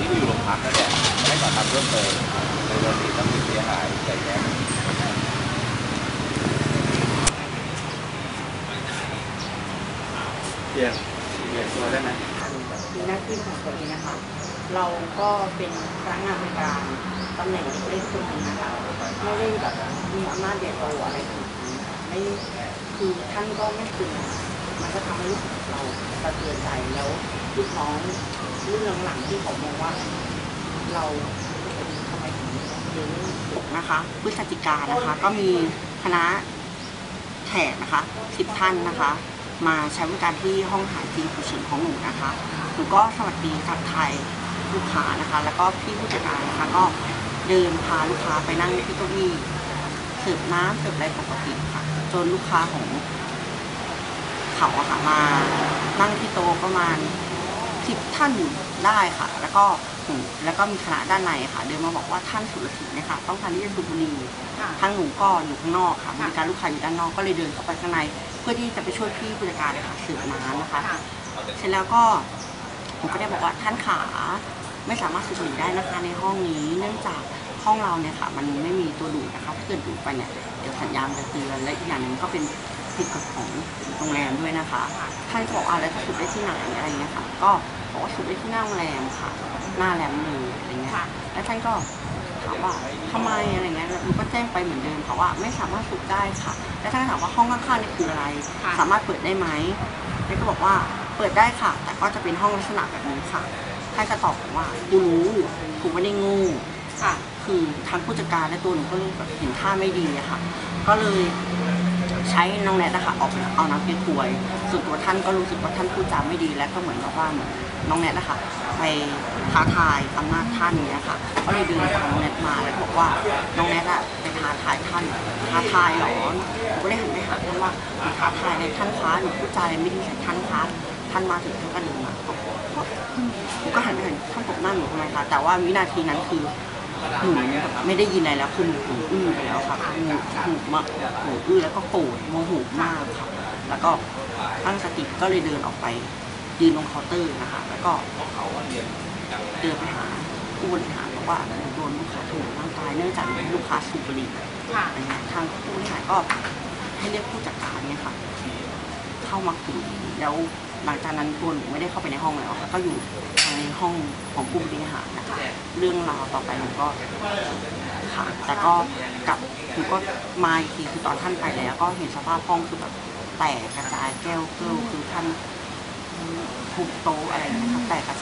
นี้อยู่โรงพักแล้วเนี่ยไม่ก่อทำเพิ่มเติมในกรณีทรัพย์สินเสียหายใหญ่แยะเปลี่ยนเปลี่ยนตัวได้ไหมมีหน้าที่ของตัวเองนะคะ เราก็เป็นพนักงานบริการตำแหน่งเล็กๆคนหนึงนะคะไม่ได้แบบมีอำนาจใหญ่โตอะไรขนาดนั้ไม่คือท่านก็ไม่คือ มันก็ทำให้รู้สึกเราสะเทือนใจแล้วลูกน้องรุ่นหลังๆที่เขามองว่า เราทำไมถึงเลี้ยงลูกนะคะพฤศจิกานะคะ ก็มีคณะแขกนะคะสิบท่านนะคะ มาใช้บริการที่ห้องอาหาจีผู้เฉินของหนูนะคะหนูก็สวัสดีทักทายลูกค้านะคะ แล้วก็พี่ผู้จัดการนะคะก็เดินพาลูกค้าไปนั่งที่เก้าอี้เสิร์ฟน้ำเสิร์ฟอะไรปกติค่ะ จนลูกค้าของ เขาอะค่ะมานั่งที่โต๊ะประมาณสิบท่านได้ค่ะ แล้วก็หนูแล้วก็มีคณะด้านในค่ะ เดินมาบอกว่าท่านสุรศรีเนะคะต้องการที่จะสูบบุหรี่ทางหนูก็อยู่ข้างนอกค่ะบริการลูกค้าอยู่ด้านนอกก็เลยเดินเข้าไปข้างใน เพื่อที่จะไปช่วยพี่ผู้จัดการเลยค่ะสืบน้ำนะคะ เสร็จแล้วก็ผมก็ได้บอกว่าท่านขาไม่สามารถสูบบุหรี่ได้นะคะในห้องนี้ เนื่องจากห้องเราเนี่ยค่ะ มันไม่มีตัวดูดนะคะถ้าเกิดดูดไปเนี่ยเดี๋ยวสัญญาณจะเตือนและอีกอย่างหนึ่งก็เป็น ผิดกฎของโรงแรมด้วยนะคะท่านก็บอกอะแล้วจะสูบได้ที่ไหนอะไรเงี้ยค่ะ ก็บอกว่าสูบได้ที่หน้าโรงแรมค่ะ หน้าแรมเลยอะไรเงี้ยแล้วท่านก็ถามว่าทำไมอะไรเงี้ยแล้วหนูก็แจ้งไปเหมือนเดิมค่ะว่าไม่สามารถสูบได้ค่ะ แล้วท่านก็ถามว่าห้องข้างๆนี่คืออะไร สามารถเปิดได้ไหมแล้วก็บอกว่าเปิดได้ค่ะ แต่ก็จะเป็นห้องลักษณะแบบนี้ค่ะท่านก็ตอบผมว่ากูรู้กูไม่ได้โงูค่ะ คือทางผู้จัดการและตัวหนูก็เลยแบบเห็นท่าไม่ดีอะค่ะ ก็เลย ใช้น้องแนทนะคะออกเอาน้ำเก๊กฮวยส่วนตัวท่านก็รู้สึกว่าท่านพูดจาไม่ดีและก็เหมือนกับว่าเหมือนน้องแนทนะคะไปท้าทายอำนาจท่านเนี้ยค่ะก็เลยดินตามน้องแนทมาแล้วบอกว่าน้องแนทอะไปท้าทายท่านท้าทายหรอหนูก็เลยหันไปหาท่านว่าหนูท้าทายในท่านคะหนูพูดจาอะไรไม่ดีใส่ท่านคะท่านมาถึงท่านก็ดินมาบอกว่าหนูก็หันไปเห็นท่านตบหน้าหนูทำไมคะแต่ว่าวินาทีนั้นคือ หนูไม่ได้ยินอะไรแล้วคือหนูหูอื้อไปแล้วค่ะหนูหูมากหูอื้อแล้วก็โกรธโมโหมากค่ะ แล้วก็ตั้งสติก็เลยเดินออกไป ยืนตรงเคาน์เตอร์นะคะ แล้วก็เดินไปหาผู้บริหารบอกว่าหนูโดนลูกค้าถูกร่างกายเนื่องจากเป็นลูกค้าสูบบุหรี่อะไรเงี้ยทางผู้บริหารก็ให้เรียกผู้จัดการเนี่ยค่ะ เข้ามาคุยแล้ว หลังจากนั้นตัวหนูไม่ได้เข้าไปในห้องแล้วค่ะก็อยู่ในห้องของผู้บริหารนะคะเรื่องราวต่อไปหนูก็ค่ะแต่ก็กลับหนูก็มาอีกทีคือตอนท่านไปแล้ว ก็เห็นสภาพห้องคือแบบแตกกระจายแก้วเกลือคือท่านทุบโต๊ะอะไรนะคะแตกกระ